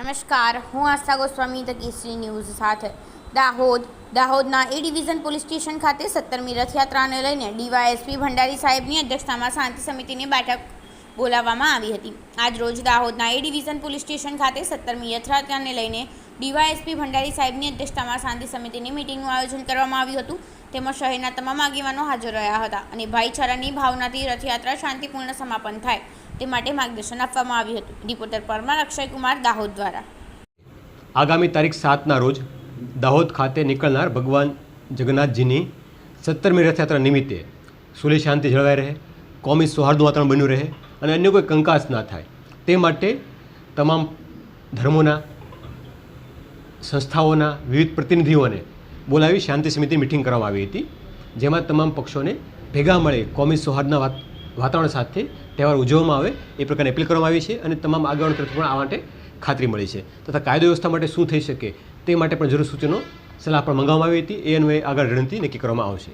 નમસ્કાર, હું આસ્થા Goswami the Kesari news સાથે. દાહોદ, દાહોદના એ ડિવિઝન પોલીસ સ્ટેશન ખાતે સત્તરમી રથયાત્રાને લઈને ડીવાયએસપી ભંડારી સાહેબની અધ્યક્ષતામાં શાંતિ સમિતિની બેઠક બોલાવવામાં આવી હતી. આજ રોજ દાહોદના એ ડિવિઝન પોલીસ સ્ટેશન ખાતે સત્તરમી રથયાત્રાને લઈને ડીવાયએસપી ભંડારી સાહેબની અધ્યક્ષતામાં શાંતિ સમિતિની મિટિંગનું આયોજન કરવામાં આવ્યું હતું. તેમાં શહેરના તમામ આગેવાનો હાજર રહ્યા હતા અને ભાઈચારાની ભાવનાથી રથયાત્રા શાંતિપૂર્ણ સમાપન થાય તે માટે માર્ગદર્શન આપવામાં આવ્યું હતું. રિપોર્ટર પરમાર અક્ષયકુમાર, દાહોદ દ્વારા. આગામી તારીખ સાતના રોજ દાહોદ ખાતે નીકળનાર ભગવાન જગન્નાથજીની સત્તરમી રથયાત્રા નિમિત્તે સુલી શાંતિ જળવાઈ રહે, કોમી સૌહાર્દનું વાતાવરણ બન્યું રહે અને અન્ય કોઈ કંકાસ ના થાય. તે માટે તમામ ધર્મોના, સંસ્થાઓના વિવિધ પ્રતિનિધિઓને બોલાવી શાંતિ સમિતિ મિટિંગ કરવામાં આવી હતી, જેમાં તમામ પક્ષોને ભેગા મળે કોમી સૌહાર્દના વાત, વાતાવરણ સાથે તહેવાર ઉજવવામાં આવે એ પ્રકારની અપીલ કરવામાં આવી છે અને તમામ આગેવાનો તરફ પણ આ માટે ખાતરી મળી છે. તથા કાયદો વ્યવસ્થા માટે શું થઈ શકે તે માટે પણ જરૂર સૂચનો સલાહ પણ મંગાવવામાં આવી હતી. એ અન્વયે આગળ રણનીતિ નક્કી કરવામાં આવશે.